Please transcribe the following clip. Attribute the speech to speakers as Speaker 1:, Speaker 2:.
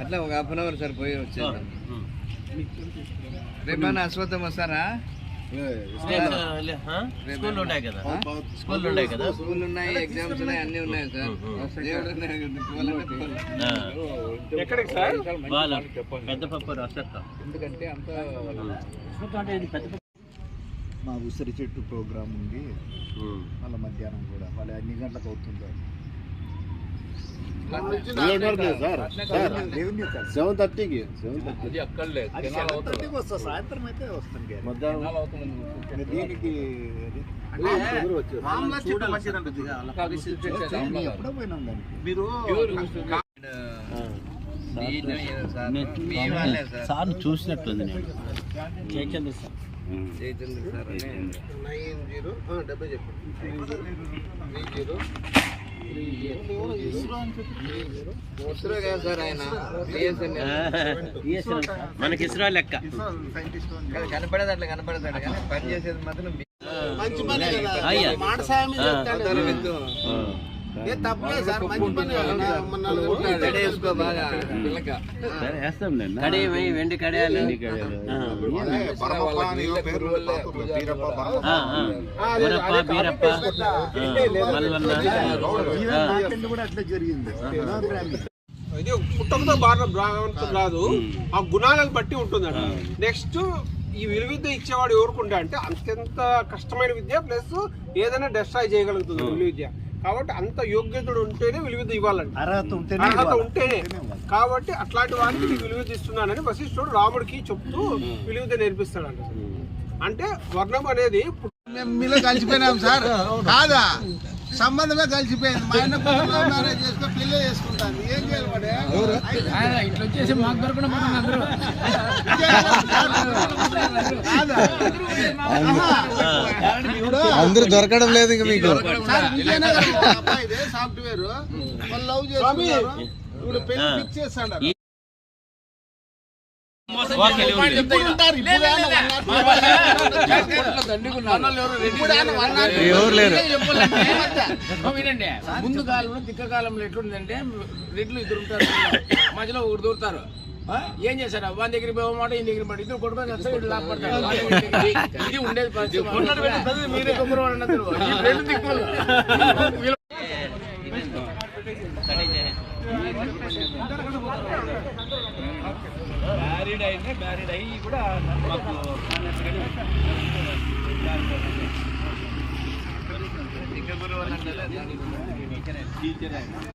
Speaker 1: అట్లా ఒక half an hour sir పోయి వచ్చేద్దాం. రేపన్నా అశ్వత్థం వస్తారా?
Speaker 2: స్కూల్ కదా. స్కూల్ ఉంటాయి కదా.
Speaker 1: స్కూల్ ఉన్నాయి ఎగ్జామ్స్ ఉన్నాయి అన్ని ఉన్నాయి సార్. ఉన్నాయి.
Speaker 3: ఎక్కడికి సార్?
Speaker 2: పెద్ద పప్పు
Speaker 1: ఎందుకంటే అంత
Speaker 4: మా ఉసిరి చెట్టు ప్రోగ్రాం ఉంది. మళ్ళీ మధ్యాహ్నం కూడా. వాళ్ళు ఎన్ని గంటలకు అవుతుందో.
Speaker 5: సెవెన్ థర్టీకి సెవెన్
Speaker 4: అది సెవెన్ థర్టీకి వస్తా సాయంత్రం అయితే. ఇంకా దీనికి నేను ఎప్పుడో పోయినాం దానికి
Speaker 3: మీరు
Speaker 1: దీన్ని ఏదో సార్
Speaker 2: చూసినట్టుంది నేను. Jayachandra sir.
Speaker 1: Chaitanya sir.
Speaker 3: Nine zero డెబ్బై చెప్పండి. Three zero.
Speaker 2: మనకి ఇస్రో లెక్క.
Speaker 1: కనపడేది అట్లా కనపడతాడు కానీ పని చేసేది మాత్రం
Speaker 3: మంచి పని కదా
Speaker 2: అయ్యా.
Speaker 3: మాట సాయం
Speaker 2: వెండి కడియాలు. బీరప్ప మల్లన్న.
Speaker 3: ఇది పుట్టకతో బాగా కాదు. ఆ గుణాలను బట్టి ఉంటుందట. నెక్స్ట్ ఈ విలువ విద్య ఇచ్చేవాడు ఎవరుకుంటా అంటే అత్యంత కష్టమైన విద్య ప్లస్ ఏదైనా డెస్ట్రాయ్ చేయగలుగుతుంది విలువ విద్య కాబట్టి అంత యోగ్యతడు ఉంటేనే విలువ ఇవ్వాలండి
Speaker 4: అర్హత ఉంటేనే
Speaker 3: అర్హత. ఉంటేనే. కాబట్టి అట్లాంటి వారికి నేను విలువ ఇస్తున్నానని వశిష్ఠుడు రాముడికి చెప్తూ విలువ విద్య నేర్పిస్తాడంట. అంటే వర్ణం అనేది
Speaker 6: కలిసిపోయినాం సార్. కాదా? సంబంధమే కలిసిపోయింది. మా ఆయన మ్యారేజ్ చేసుకుని పెళ్ళి చేసుకుంటాను ఏం చేయాలి వాడు?
Speaker 7: ఇట్లా వచ్చేసి మాకు దొరకడం అందరూ.
Speaker 5: దొరకడం లేదు ఇంక మీకు.
Speaker 6: సాఫ్ట్వేర్. వాళ్ళు లవ్ చేసుకున్నారు. ఇప్పుడు పెళ్ళి ఫిక్స్ చేస్తాడు
Speaker 7: వినండి. ముందు కాలంలో తిక్క కాలంలో ఎట్లుందంటే రెడ్లు ఇద్దరు ఉంటారు. మధ్యలో ఒకరు దూరుతారు? ఏం చేశారు? వాని దగ్గర పోయి మాట ఈయన దగ్గర పడి ఇద్దరు కొట్టుకొని వస్తారు ఇటు లాక్పడతారు ఇది ఉండేది పరిస్థితి. మీరే. ఈ దిక్కులు. వీళ్ళు-
Speaker 2: మ్యారీడ్ అయింది మ్యారీడ్ అయ్యి కూడా మాకు
Speaker 1: ఫైనాన్స్ కానీ అని